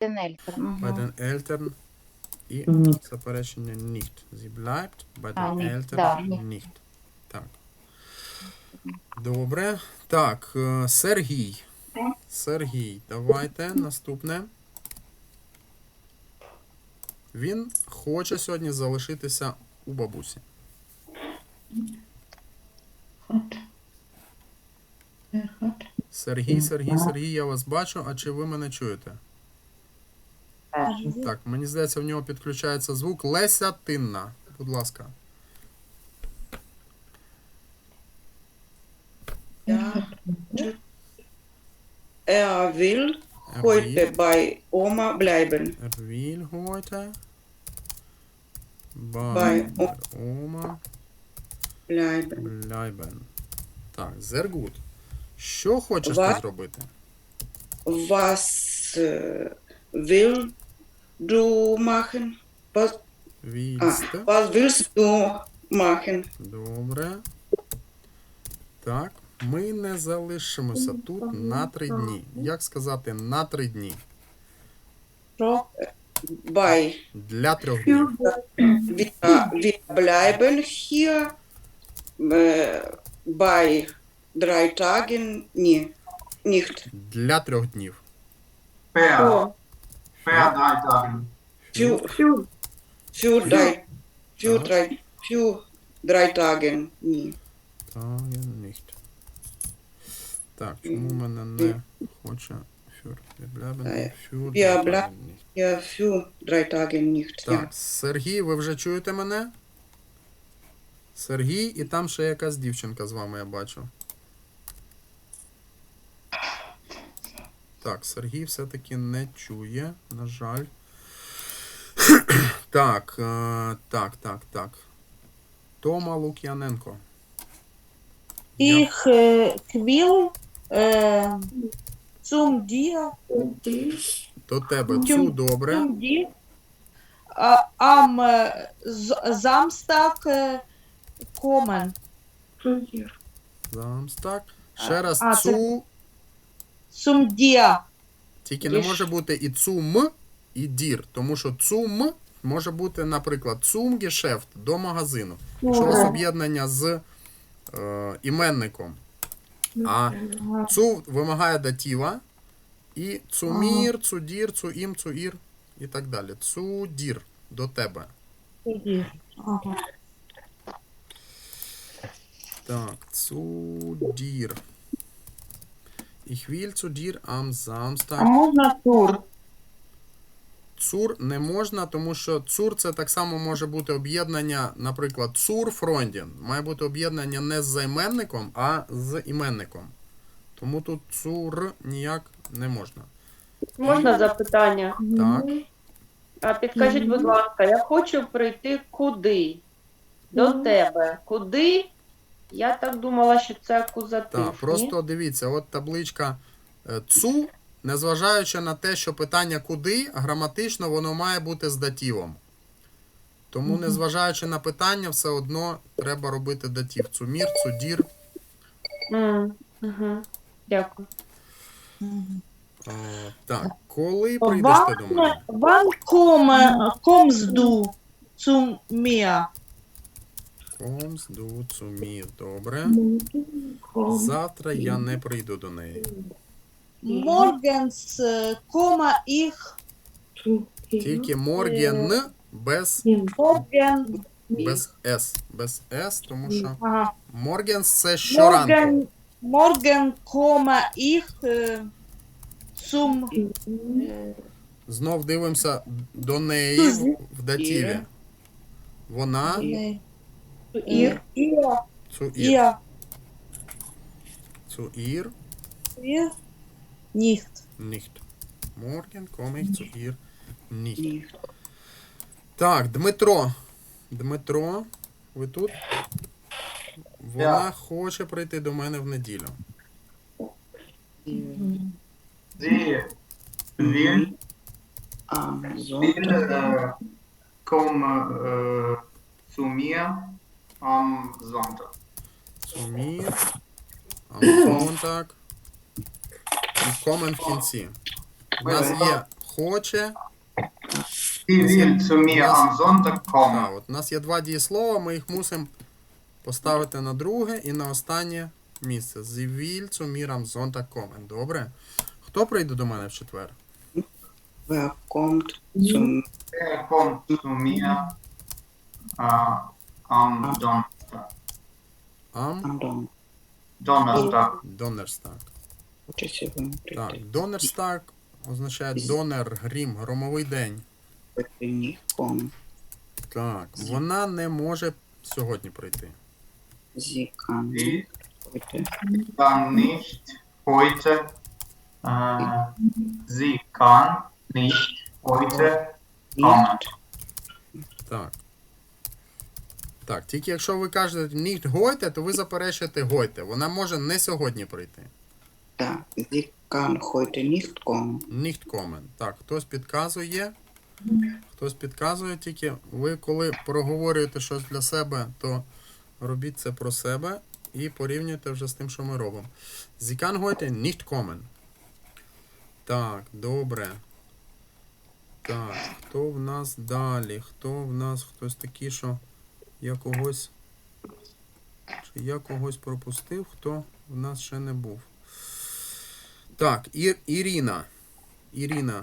den Eltern. bei Mhm. den Eltern і Nicht. заперечення nicht. Sie bleibt bei den ні, Eltern да, nicht. Так. Добре. Так, Сергій. Сергій, давайте наступне. Він хоче сьогодні залишитися у бабусі. Сергій, Сергій, Сергій, я вас бачу, а чи ви мене чуєте? Е, Так, мені здається, в нього підключається звук Леся Тинна. Будь ласка. Er. Er will Er heute bei Oma bleiben. er will heute bei Oma Bleiben. bleiben. Так, sehr gut. Що хочеш ти зробити? Was äh, will du machen? Was, ah, Вільсте. was willst du machen? Добре. Так, ми не залишимося тут на три дні. Як сказати на три дні? Pro. Bei Для трьох днів. wir, wir bleiben hier äh, bei drei Tagen nie, nicht. Для трьох днів. Per. Tagen. Für, für drei, für Ja. drei, für drei Tagen nie. Таген nicht. Так, чому в мене не хоче фюр? Е, Фюр. я бля- Ja, für drei Tage nicht. Так, Сергій, ви вже чуєте мене? Сергій, і там ще якась дівчинка з вами, я бачу. Так, Сергій все-таки не чує, на жаль. Так, е, так, так, так. Тома Лук'яненко. Я- Ich äh, will äh, zum dir, До тебе цу добре. Samstag äh, kommen. Замстак. Ще раз цу. Dir. Тільки не Лиш- може бути і цум, і дір. Тому що цум може бути, наприклад, цум гешефт до магазину. Якщо у вас об'єднання з е, іменником. А цу вимагає датіва. І цумір, цудір, цуїм, цуїр і так далі. Цудір до тебе. Ага. Так, цудір. Ich will zu dir am Samstag. А можна тур? Цур не можна, тому що цур це так само може бути об'єднання, наприклад, цур фрондін. Має бути об'єднання не з займенником, а з іменником. Тому тут цур ніяк не можна. Можна запитання? Так. А підкажіть, будь ласка, я хочу прийти куди? До тебе. Куди? Я так думала, що це акузатив. Так, просто дивіться, от табличка е, цу, незважаючи на те, що питання куди, граматично воно має бути з датівом. Тому, незважаючи на питання, все одно треба робити датів. Цумір, цудір. М, мгм. Дякую. Е, так, коли прийдеш ти до мене? wann komm, kommst mir? Комс. Добре. Завтра я не прийду до неї. Morgens äh, komme ich Тільки морген без, morgen, без с. Без с, тому що ага, моргенс це щоранку. morgen, morgen komme ich äh, äh, Знов дивимося до неї в- датіві. Вона äh, Ihr, ihr, цу ір. ihr, Цу ір. ihr nicht. Nicht. Morgen komme ich zu ihr nicht. nicht. Так, Дмитро. Дмитро, ви тут? Вона Я. хоче прийти до мене в неділю. Sie will, Am will Sonntag. äh, komm äh, zu mir am Sonntag. Сумір. Am Sonntag. І комен в кінці. У нас є хоче. Sonntag. Так, от у нас є два дієслова, ми їх мусимо поставити на друге і на останнє місце. Sie will zu mir am Добре? Хто прийде до мене в четвер? Wer kommt zu mir am Donnerstag. Am am Don? Donnerstag. Донерстаг. Так. Донерстаг означає донер, грім, громовий день. Так, вона не може сьогодні прийти. Sie kann Sie heute kann nicht heute, äh, sie kann nicht heute kommen. nicht. Так. Так, тільки якщо ви кажете nicht гойте, то ви заперечуєте гойте. Вона може не сьогодні прийти. Да, sie kann heute nicht kommen. Nicht kommen. Так, хтось підказує. Хтось підказує тільки. Ви коли проговорюєте щось для себе, то робіть це про себе і порівнюйте вже з тим, що ми робимо. Sie kann heute nicht kommen. Так, добре. Так, хто в нас далі? Хто в нас хтось такий, що я когось. Чи я когось пропустив, хто в нас ще не був. Так, Ір, Ірина. Ірина.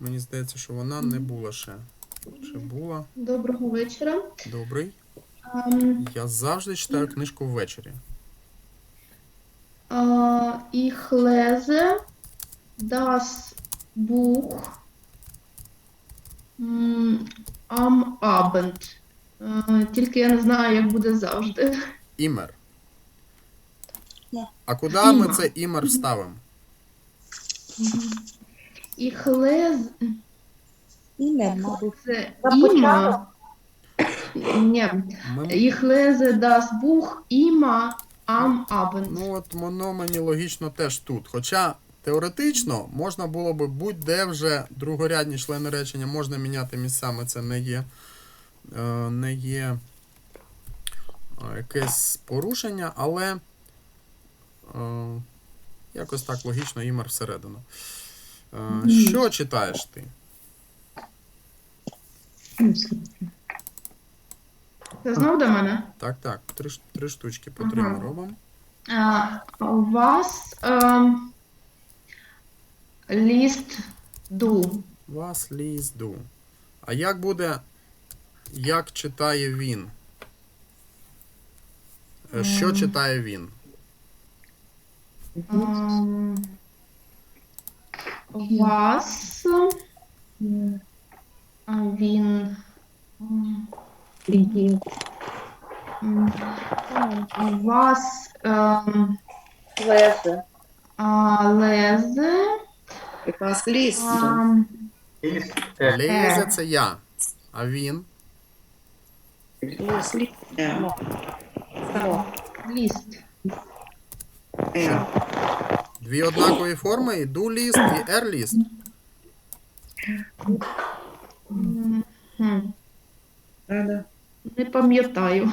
Мені здається, що вона не була ще. Чи була? Доброго вечора. Добрий. Ем, Я завжди читаю книжку ввечері. а, Ich lese das Buch am Abend. Е, Тільки я не знаю, як буде завжди. Імер. А куди ми це імер вставимо? Ich lese Ім'я, мабуть. це іма. Ні. Lese das Buch immer am Abend. ну от воно мені логічно теж тут. Хоча теоретично можна було би будь-де вже другорядні члени речення можна міняти місцями. Це не є, е, не є е, якесь порушення, але е, якось так логічно імер всередину. Е, що читаєш ти? Це знов до мене? Так, так, три, три штучки по три Ага. робимо. А, Was ем, liest du? Вас лізду. А як буде, як читає він? Е, Що Ем. читає він? Ем, а, він ем, ем, Лезе. лезе er Лізе це я. А він? Er? ліст. Дві однакові форми і do ліст і ліст. М, хм, Да, да. Не пам'ятаю.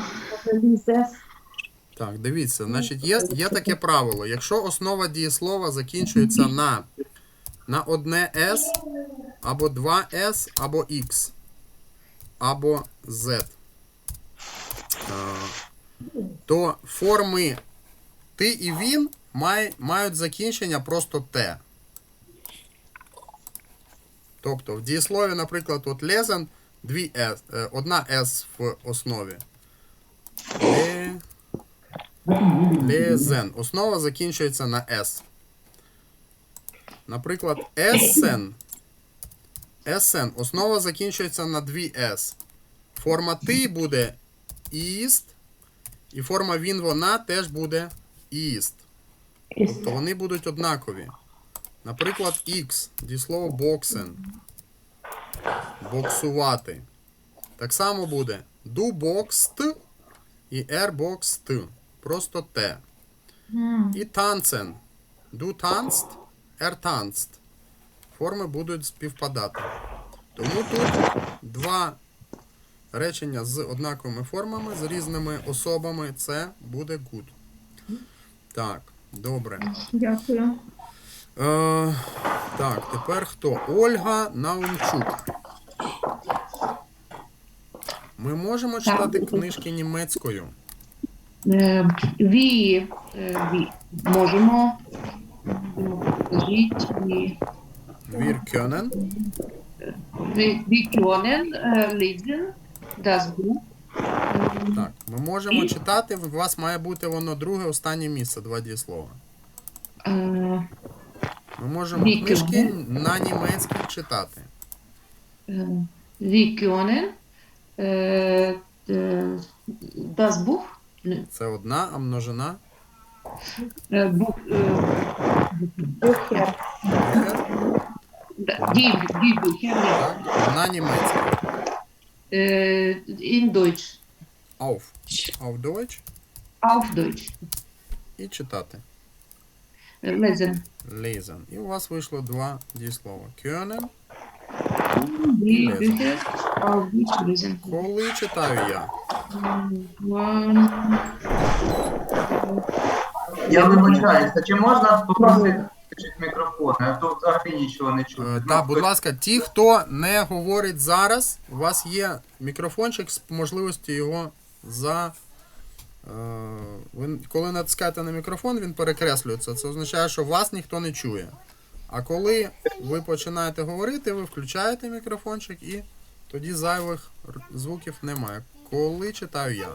Так, дивіться, значить, є, є таке правило. Якщо основа дієслова закінчується на, на одне S, або два S, або X, або Z, то форми ти і він мають закінчення просто Т. Тобто в дієслові, наприклад, от лезен, дві S, е, одна S в основі. Ле... Лезен. Основа закінчується на S. Наприклад, есен. Есен. Основа закінчується на 2 S. Форма ти буде іст. І форма він вона теж буде іст. Тобто вони будуть однакові. Наприклад, X. Дієслово боксен. Боксувати. Так само буде do boxed і er boxed. Просто Т. І танцен. Du tanzt, er tanzt. Форми будуть співпадати. Тому тут два речення з однаковими формами, з різними особами. Це буде good. Так, добре. Дякую. Е, Так, тепер хто? Ольга Наумчук. Ми можемо читати книжки німецькою. Е, Ві, е, ві. Можемо. Ві. Wir können. Wir, können lesen Buch. Ähm, Так, ми можемо читати. У вас має бути воно друге, останнє місце, два дієслова. äh, Ми можемо Wir книжки на німецькій читати. können äh, äh, das Buch, Це одна, а множина. Buch Бухер. da- die, die Bücher ja, Так, на німецькій. Äh, in Deutsch, Auf. Auf Deutsch. auf Deutsch. І читати. Äh, lesen. Lesen. І у вас вийшло два дієслова. Können. Die Lesen. Bücher auf Deutsch lesen. Коли читаю я. Wann, Я вибачаюся, чи можна попросити включити мікрофон? Я тут взагалі нічого не чую. Е, Так, будь ласка, ті, хто не говорить зараз, у вас є мікрофончик з можливістю його за. е, Ви, коли натискаєте на мікрофон, він перекреслюється. Це означає, що вас ніхто не чує. А коли ви починаєте говорити, ви включаєте мікрофончик і тоді зайвих звуків немає. Коли читаю я.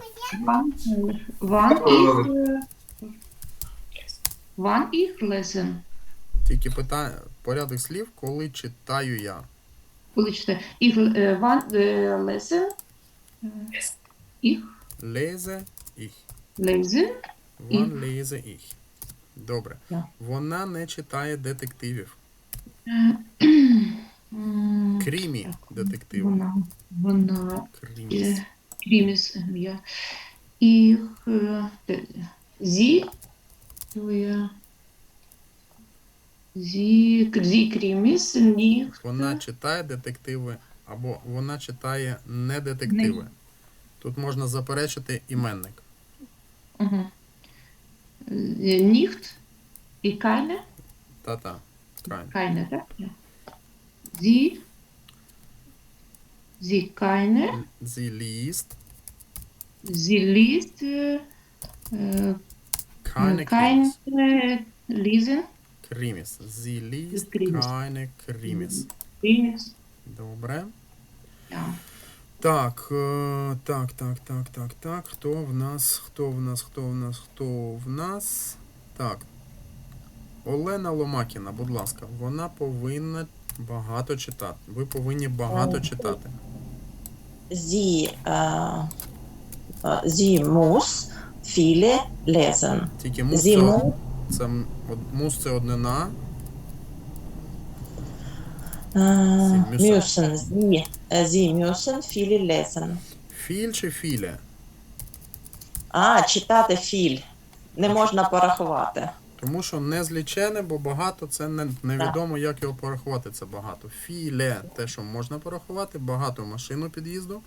ich, äh, wann ich lesen. Тільки питання, порядок слів, коли читаю я. Коли читаю. Ich, äh, wann äh, lesen, äh, Лезе ich. lese, Вон лезе ich. Добре. Вона не читає детективів. Крімі детективи. вона, вона, Кріміс. äh, Krimis, äh, ja. Ich, Krimis nicht, Вона читає детективи або вона читає не детективи. Тут можна заперечити іменник. mhm. Äh, і keine, Та-та. Keine, так? Ja. Sie, sie keine, Sie liest sie liest, äh, liest Krimis. keine Krimis. Krimis, Добре. Так, е, так, так, так, так, так. Хто в нас? Хто в нас? Хто в нас? Хто в нас? Так. Олена Ломакіна, будь ласка, вона повинна багато читати. Ви повинні багато читати. Sie, äh, sie muss viele lesen. Тільки мус це, muss, це мус це однина. müssen, sie, äh, sie müssen viele lesen. Філь чи філе? А, читати філь. Не можна порахувати. Тому що не злічене, бо багато це не, невідомо, як його порахувати. Це багато. Філе те, що можна порахувати, багато машину під'їзду.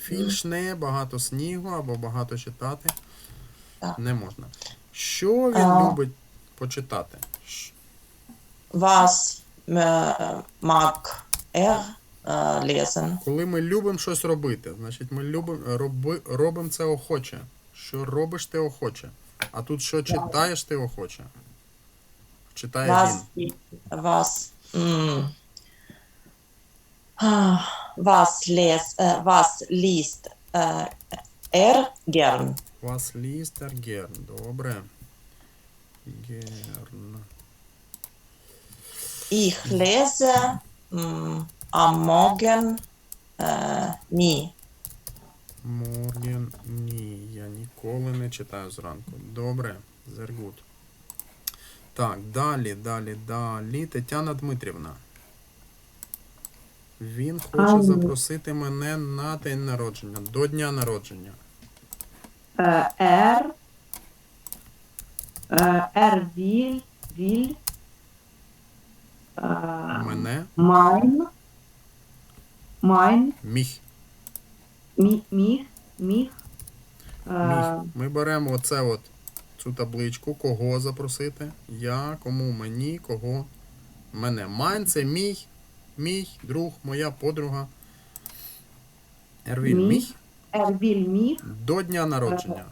Фільшне, багато снігу або багато читати. Так. Не можна. Що він А. любить почитати? Was äh, mag er äh, lesen? Коли ми любимо щось робити, значить ми любимо роби, робимо це охоче. Що робиш ти охоче. А тут що читаєш ти охоче. Читає Was, він. was, м, äh, was liest äh, er gern? Вас лістер герн. Добре. Герн. Ich lese mm, am Morgen äh, nie. Морген. Ні, я ніколи не читаю зранку. Добре, sehr gut. Так, далі, далі, далі. Тетяна Дмитрівна. Він хоче Ау. запросити мене на день народження, до дня народження. Е, Er, е, will, will, е, Мене mein, mein, міг. mi, mich, mich, е, Міг. Ми беремо оце от цю табличку, кого запросити. Я, кому мені, кого мене. Майн це мій, мій друг, моя подруга. Ервіль Er will mich. до дня народження.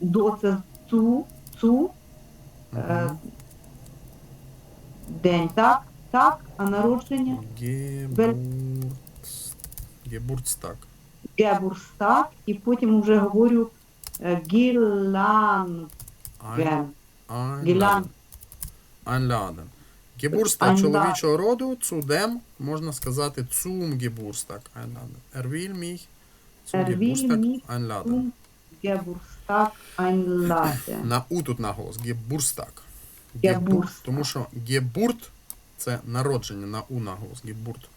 До це цу, цу, е, день, так, так, а народження Гебурт... Гебуртстаг. Гебурстаг, і потім вже говорю е, Гіланген. Гілан. Гебурстаг Einladen. чоловічого роду, цудем, можна сказати. Er will mich zum Er will Geburtstag mich Гебурстаг einladen. На У тут наголос. Гебурстаг. Гебурстаг. Тому що гебурт це народження на У наголос. Гебурт.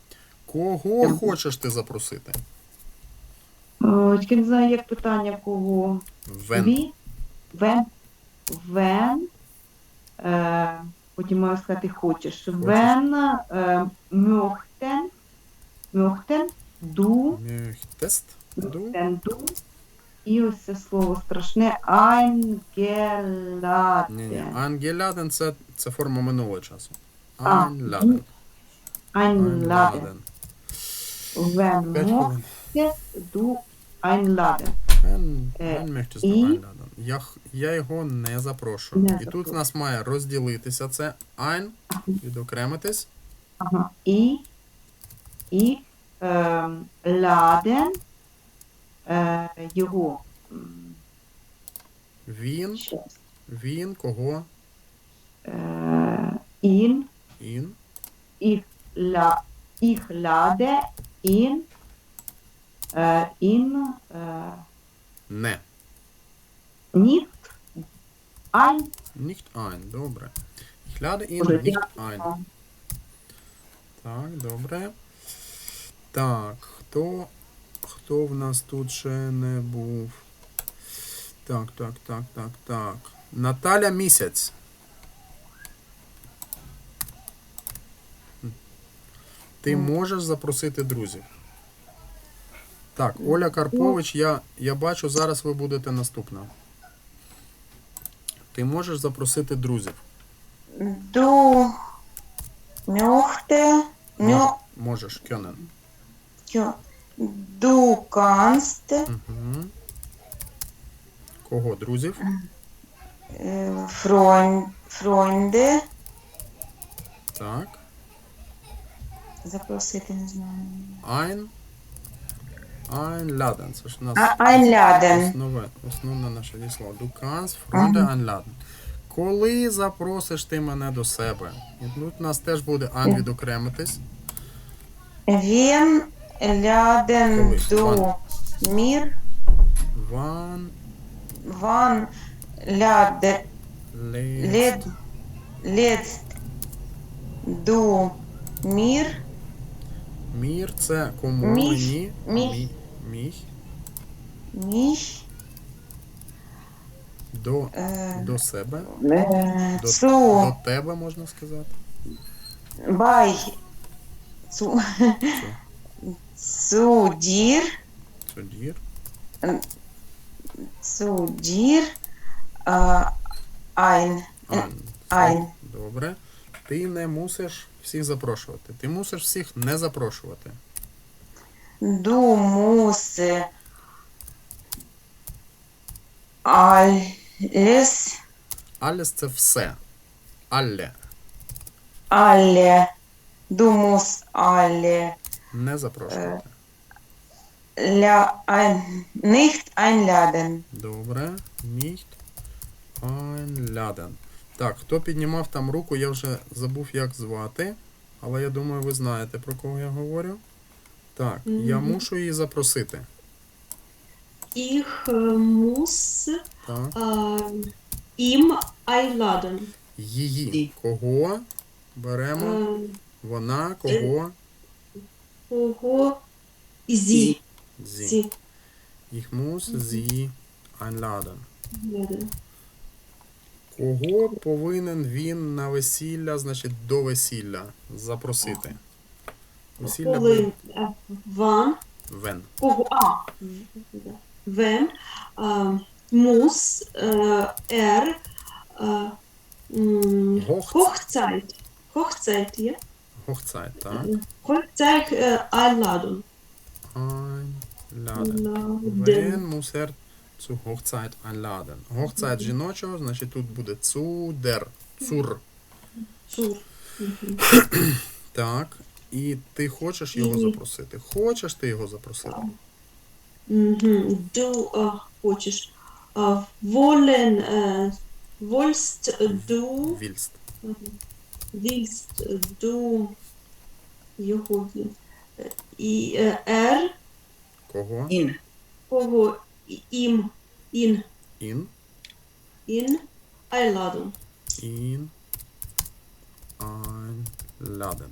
Кого хочеш ти запросити? О, Тільки не знаю, як питання кого. Вен. Ві, вен, вен, е, потім маю сказати хочеш. Вен, е, мьохтен, мьохтен, ду, Möchtest du? мьохтен, ду, і ось це слово страшне, ангеладен. Ні, ні. Ангеладен це, це форма минулого часу. А, Einladen. Einladen. Вен, П'ять хвилин. мьохтен, ду, einladen. Wen, Е? Я, я його не запрошую. Не і тут в нас має розділитися це ein, відокремитись. Ага. І, і е, ладен е, його Він, він, кого? е, ін, Ін. їх, ла, їх ладе, ін, е, ін, е, Не. ніхт, айн, Nicht ein. Добре. Ich lade ihn Може, nicht ein. Так, добре. Так, хто, хто в нас тут ще не був? Так, так, так, так, так. Наталя місяць. Ти можеш запросити друзів. Так, Оля Карпович, я, я бачу, зараз ви будете наступна. Ти можеш запросити друзів. Du möchte, можеш, Кьонен. ja, du kannst Угу. Кого? Друзів? äh, Freund, Freunde Так. запросити, не знаю. Ein. Einladen. Це ж у нас А, основе, основне наше дієслово. Du kannst Freunde einladen. Коли запросиш ти мене до себе? І тут у нас теж буде ein відокремитись. Wen Колись, wann? mir, Wann wann lade, lädst led, lädst du mir Мір це кому Міх. мені? Міх. Мі- Міх. mich До, äh, до себе. äh, До, до тебе можна сказати. bei zu, zu dir äh, ein Ein. Ein. Добре. Ти не мусиш всіх запрошувати. Ти мусиш всіх не запрошувати. du musst alles Alles це все. Alle du musst alle Не запрошувати. la, ein, nicht einladen Добре. Nicht einladen. Так, хто піднімав там руку, я вже забув, як звати. Але я думаю, ви знаєте, про кого я говорю. Так, я мушу її запросити. Ich muss äh, ihm einladen. Її. Кого беремо? Äh, Вона, кого? Кого? Sie. Зі. Sie. Ich muss sie einladen. Einladen. Кого повинен він на весілля, значить до весілля запросити? Весілля буде Коли, е, Wann? вен. Кого? А. да. Wem äh, muss äh, er äh, м, Hochz- Hochzeit, Hochzeit, ja? Äh, einladen. Muss er zu Hochzeit einladen? Hochzeit жіночого, значить тут буде zu der, zur. Zur. Так. І ти хочеш його запросити? Хочеш ти його запросити? Mhm. Du äh, хочешь. Äh, wollen, äh, wollst du, Вільст. willst du його е, і е, er Кого? In. кого і- їм in In. in einladen. In. Einladen.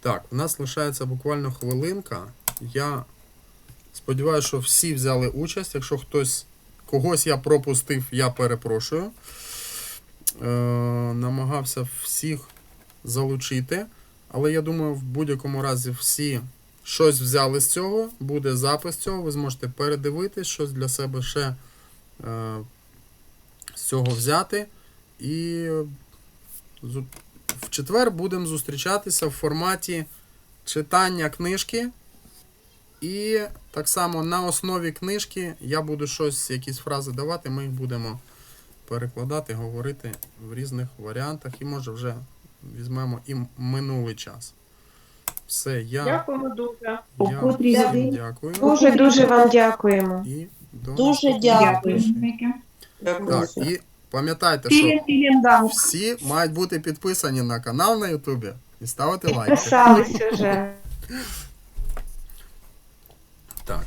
Так, у нас лишається буквально хвилинка. Я сподіваюся, що всі взяли участь. Якщо хтось когось я пропустив, я перепрошую. Е, намагався всіх залучити. Але я думаю, в будь-якому разі всі щось взяли з цього. Буде запис цього. Ви зможете передивитись, щось для себе ще е, з цього взяти. І в четвер будемо зустрічатися в форматі читання книжки. І так само на основі книжки я буду щось, якісь фрази давати, ми їх будемо перекладати, говорити в різних варіантах. І може вже візьмемо і минулий час. Все, я, Дякуємо дуже. я котрій всім годині? дякую. Дуже дуже вам дякуємо. І до Дуже дякую. Так, і пам'ятайте, що vielen Dank. всі мають бути підписані на канал на Ютубі і ставити лайки. Писались уже. Так.